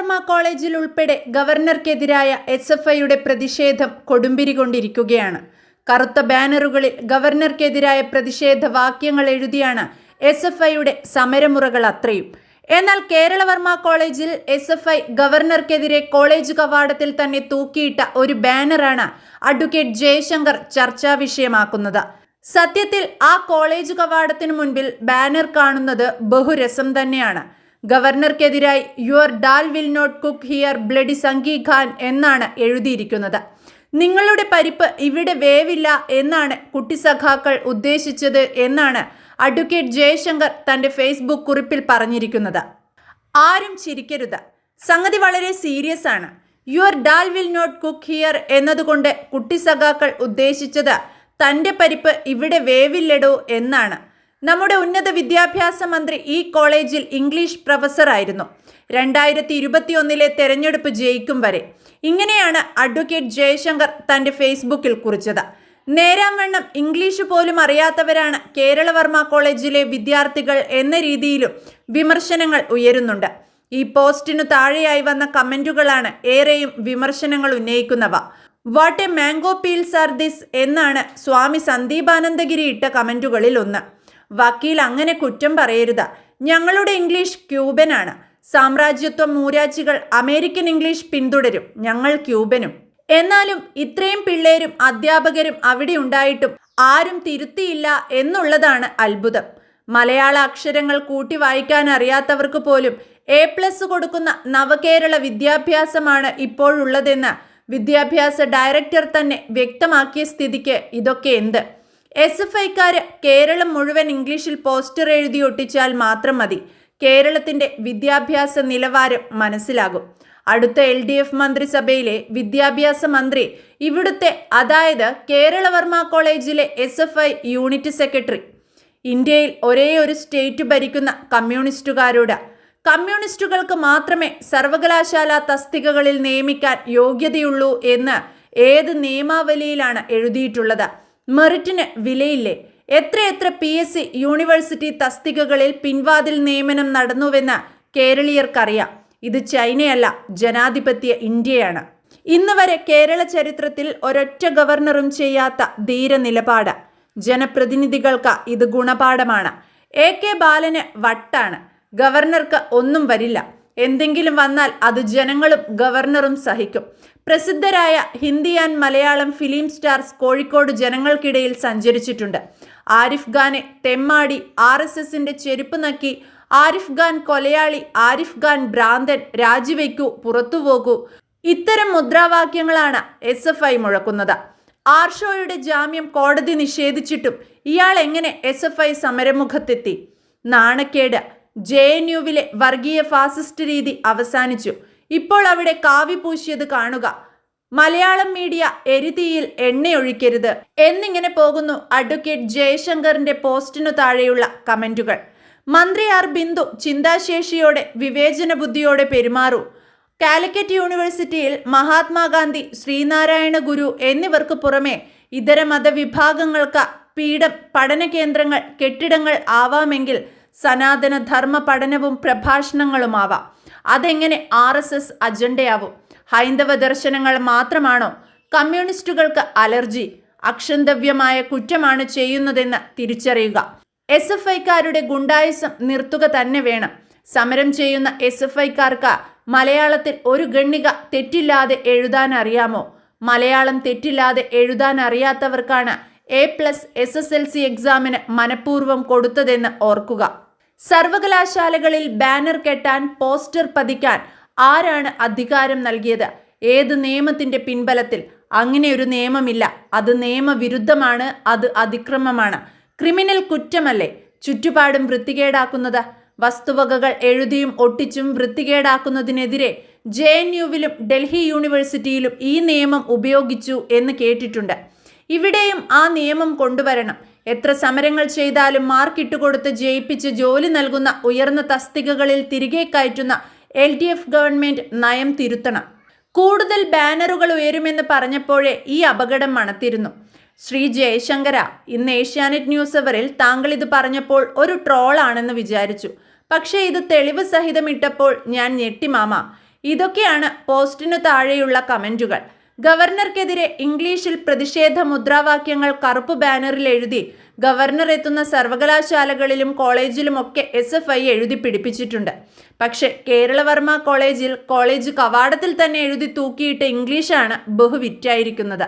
കേരളവർമ്മ കോളേജിൽ ഉൾപ്പെടെ ഗവർണർക്കെതിരായ S F ഐയുടെ പ്രതിഷേധം കൊടുമ്പിരി കൊണ്ടിരിക്കുകയാണ് കറുത്ത ബാനറുകളിൽ ഗവർണർക്കെതിരായ പ്രതിഷേധ വാക്യങ്ങൾ എഴുതിയാണ് എസ് എഫ് ഐയുടെ സമരമുറകൾ അത്രയും. എന്നാൽ കേരളവർമ്മ കോളേജിൽ എസ് എഫ് ഐ ഗവർണർക്കെതിരെ കോളേജ് കവാടത്തിൽ തന്നെ തൂക്കിയിട്ട ഒരു ബാനറാണ് അഡ്വക്കേറ്റ് ജയശങ്കർ ചർച്ചാ വിഷയമാക്കുന്നത്. സത്യത്തിൽ ആ കോളേജ് കവാടത്തിനു മുൻപിൽ ബാനർ കാണുന്നത് ബഹുരസം തന്നെയാണ്. ഗവർണർക്കെതിരായി your dal will not cook here bloody Sanghi Khan എന്നാണ് എഴുതിയിരിക്കുന്നത്. നിങ്ങളുടെ പരിപ്പ് ഇവിടെ വേവില്ല എന്നാണ് കുട്ടി സഖാക്കൾ ഉദ്ദേശിച്ചത് എന്നാണ് അഡ്വക്കേറ്റ് ജയശങ്കർ തന്റെ ഫേസ്ബുക്ക് കുറിപ്പിൽ പറഞ്ഞിരിക്കുന്നത്. ആരും ചിരിക്കരുത്. സംഗതി വളരെ സീരിയസ് ആണ്. Your dal will not cook here എന്നതുകൊണ്ട് കുട്ടി സഖാക്കൾ ഉദ്ദേശിച്ചത് തന്റെ പരിപ്പ് ഇവിടെ വേവില്ലടോ എന്നാണ്. നമ്മുടെ ഉന്നത വിദ്യാഭ്യാസ മന്ത്രി ഈ കോളേജിൽ ഇംഗ്ലീഷ് പ്രൊഫസറായിരുന്നു രണ്ടായിരത്തി ഇരുപത്തിയൊന്നിലെ തെരഞ്ഞെടുപ്പ് ജയിക്കും വരെ. ഇങ്ങനെയാണ് അഡ്വക്കേറ്റ് ജയശങ്കർ തന്റെ ഫേസ്ബുക്കിൽ കുറിച്ചത്. നേരാംവണ്ണം ഇംഗ്ലീഷ് പോലും അറിയാത്തവരാണ് കേരളവർമ്മ കോളേജിലെ വിദ്യാർത്ഥികൾ എന്ന രീതിയിലും വിമർശനങ്ങൾ ഉയരുന്നുണ്ട്. ഈ പോസ്റ്റിനു താഴെയായി വന്ന കമന്റുകളാണ് ഏറെയും വിമർശനങ്ങൾ ഉന്നയിക്കുന്നവ. What a mango peels are this എന്നാണ് സ്വാമി സന്ദീപാനന്ദഗിരി ഇട്ട കമന്റുകളിൽ ഒന്ന് വക്കീൽ അങ്ങനെ കുറ്റം പറയരുത്. ഞങ്ങളുടെ ഇംഗ്ലീഷ് ക്യൂബനാണ്. സാമ്രാജ്യത്വം മൂരാച്ചികൾ അമേരിക്കൻ ഇംഗ്ലീഷ് പിന്തുടരും. ഞങ്ങൾ ക്യൂബനും. എന്നാലും ഇത്രയും പിള്ളേരും അധ്യാപകരും അവിടെ ഉണ്ടായിട്ടും ആരും തിരുത്തിയില്ല എന്നുള്ളതാണ് അത്ഭുതം. മലയാള അക്ഷരങ്ങൾ കൂട്ടി വായിക്കാൻ അറിയാത്തവർക്ക് പോലും എ പ്ലസ് കൊടുക്കുന്ന നവകേരള വിദ്യാഭ്യാസമാണ് ഇപ്പോഴുള്ളതെന്ന് വിദ്യാഭ്യാസ ഡയറക്ടർ തന്നെ വ്യക്തമാക്കിയ സ്ഥിതിക്ക് ഇതൊക്കെ എന്ത്? എസ് എഫ് ഐക്കാര് കേരളം മുഴുവൻ ഇംഗ്ലീഷിൽ പോസ്റ്റർ എഴുതി ഒട്ടിച്ചാൽ മാത്രം മതി. കേരളത്തിന്റെ വിദ്യാഭ്യാസ നിലവാരം മനസ്സിലാകും. അടുത്ത എൽ ഡി എഫ് മന്ത്രിസഭയിലെ വിദ്യാഭ്യാസ മന്ത്രി ഇവിടുത്തെ അതായത് കേരളവർമ്മ കോളേജിലെ S F I unit secretary. ഇന്ത്യയിൽ ഒരേ ഒരു സ്റ്റേറ്റ് ഭരിക്കുന്ന കമ്മ്യൂണിസ്റ്റുകാരോട്. കമ്മ്യൂണിസ്റ്റുകൾക്ക് മാത്രമേ സർവകലാശാല തസ്തികകളിൽ നിയമിക്കാൻ യോഗ്യതയുള്ളൂ എന്ന് ഏത് നിയമാവലിയിലാണ് എഴുതിയിട്ടുള്ളത്. മെറിറ്റിന് വിലയില്ലേ? എത്രയെത്ര പി എസ് സി യൂണിവേഴ്സിറ്റി തസ്തികകളിൽ പിൻവാതിൽ നിയമനം നടന്നുവെന്ന് കേരളീയർക്കറിയാം. ഇത് ചൈനയല്ല ജനാധിപത്യ ഇന്ത്യയാണ്. ഇന്ന് വരെ കേരള ചരിത്രത്തിൽ ഒരൊറ്റ ഗവർണറും ചെയ്യാത്ത ധീര നിലപാട്. ജനപ്രതിനിധികൾക്ക് ഇത് ഗുണപാഠമാണ്. എ കെ ബാലന് വട്ടാണ്. ഗവർണർക്ക് ഒന്നും വരില്ല. എന്തെങ്കിലും വന്നാൽ അത് ജനങ്ങളും ഗവർണറും സഹിക്കും. പ്രസിദ്ധരായ Hindi and Malayalam film stars Kozhikode ജനങ്ങൾക്കിടയിൽ സഞ്ചരിച്ചിട്ടുണ്ട്. ആരിഫ് ഖാനെ തെമ്മാടി ആർ എസ് എസിന്റെ ചെരുപ്പ് നക്കി ആരിഫ് ഖാൻ കൊലയാളി ആരിഫ് ഖാൻ ഭ്രാന്തൻ രാജിവെക്കൂ പുറത്തുപോകൂ. ഇത്തരം മുദ്രാവാക്യങ്ങളാണ് എസ് എഫ് ഐ മുഴക്കുന്നത്. ആർഷോയുടെ ജാമ്യം കോടതി നിഷേധിച്ചിട്ടും ഇയാൾ എങ്ങനെ എസ് എഫ് ഐ സമരമുഖത്തെത്തി? നാണക്കേട്. ജെ എൻ യുവിലെ വർഗീയ ഫാസിസ്റ്റ് രീതി അവസാനിച്ചു. ഇപ്പോൾ അവിടെ കാവി പൂശിയത് കാണുക. മലയാളം മീഡിയ എരിതീയിൽ എണ്ണയൊഴിക്കരുത്. എന്നിങ്ങനെ പോകുന്നു അഡ്വക്കേറ്റ് ജയശങ്കറിന്റെ പോസ്റ്റിനു താഴെയുള്ള കമന്റുകൾ. മന്ത്രി ആർ ബിന്ദു ചിന്താശേഷിയോടെ വിവേചന ബുദ്ധിയോടെ പെരുമാറൂ. കാലിക്കറ്റ് യൂണിവേഴ്സിറ്റിയിൽ മഹാത്മാഗാന്ധി ശ്രീനാരായണ ഗുരു എന്നിവർക്ക് പുറമെ ഇതര മതവിഭാഗങ്ങൾക്ക് പീഠം പഠന കേന്ദ്രങ്ങൾ കെട്ടിടങ്ങൾ ആവാമെങ്കിൽ സനാതന ധർമ്മ പഠനവും പ്രഭാഷണങ്ങളുമാവാം. അതെങ്ങനെ ആർ എസ് എസ് അജണ്ടയാവും? ഹൈന്ദവ ദർശനങ്ങൾ മാത്രമാണോ? കമ്മ്യൂണിസ്റ്റുകൾക്ക് അലർജി അക്ഷന്തവ്യമായ കുറ്റമാണ് ചെയ്യുന്നതെന്ന് തിരിച്ചറിയുക. എസ് എഫ് ഐക്കാരുടെ ഗുണ്ടായുസം നിർത്തുക തന്നെ വേണം. സമരം ചെയ്യുന്ന എസ് എഫ് ഐക്കാർക്ക് മലയാളത്തിൽ ഒരു ഗണ്ണിക തെറ്റില്ലാതെ എഴുതാൻ അറിയാമോ മലയാളം തെറ്റില്ലാതെ എഴുതാൻ അറിയാത്തവർക്കാണ് A plus S S L C എക്സാമിന് മനഃപൂർവം കൊടുത്തതെന്ന് ഓർക്കുക. സർവകലാശാലകളിൽ ബാനർ കെട്ടാൻ പോസ്റ്റർ പതിക്കാൻ ആരാണ് അധികാരം നൽകിയത്? ഏത് നിയമത്തിന്റെ പിൻബലത്തിൽ? അങ്ങനെ ഒരു നിയമമില്ല. അത് നിയമവിരുദ്ധമാണ് അത് അതിക്രമമാണ്. ക്രിമിനൽ കുറ്റമല്ലേ? ചുറ്റുപാടും വൃത്തികേടാക്കുന്നത്? വസ്തുവകകൾ എഴുതിയും ഒട്ടിച്ചും വൃത്തികേടാക്കുന്നതിനെതിരെ ജെ എൻ യുവിലും ഡൽഹി യൂണിവേഴ്സിറ്റിയിലും ഈ നിയമം ഉപയോഗിച്ചു എന്ന് കേട്ടിട്ടുണ്ട്. ഇവിടെയും ആ നിയമം കൊണ്ടുവരണം. എത്ര സമരങ്ങൾ ചെയ്താലും മാർക്കിട്ട് കൊടുത്ത് ജയിപ്പിച്ച് ജോലി നൽകുന്ന ഉയർന്ന തസ്തികകളിൽ തിരികെ കയറ്റുന്ന എൽ ഡി എഫ് ഗവൺമെന്റ് നയം തിരുത്തണം. കൂടുതൽ ബാനറുകൾ ഉയരുമെന്ന് പറഞ്ഞപ്പോഴേ ഈ അപകടം മണത്തിരുന്നു. ശ്രീ ജയശങ്കര ഇന്ന് ഏഷ്യാനെറ്റ് ന്യൂസ് അവറിൽ താങ്കൾ ഇത് പറഞ്ഞപ്പോൾ ഒരു ട്രോളാണെന്ന് വിചാരിച്ചു. പക്ഷേ ഇത് തെളിവ് സഹിതം ഇട്ടപ്പോൾ ഞാൻ ഞെട്ടിമാമ. ഇതൊക്കെയാണ് പോസ്റ്റിനു താഴെയുള്ള കമന്റുകൾ. ഗവർണർക്കെതിരെ ഇംഗ്ലീഷിൽ പ്രതിഷേധ മുദ്രാവാക്യങ്ങൾ കറുപ്പ് ബാനറിൽ എഴുതി ഗവർണർ എത്തുന്ന സർവകലാശാലകളിലും കോളേജിലുമൊക്കെ എസ് എഫ് ഐ എഴുതി പിടിപ്പിച്ചിട്ടുണ്ട്. പക്ഷെ കേരളവർമ്മ കോളേജിൽ കോളേജ് കവാടത്തിൽ തന്നെ എഴുതി തൂക്കിയിട്ട് ഇംഗ്ലീഷാണ് ബഹുവിറ്റായിരിക്കുന്നത്.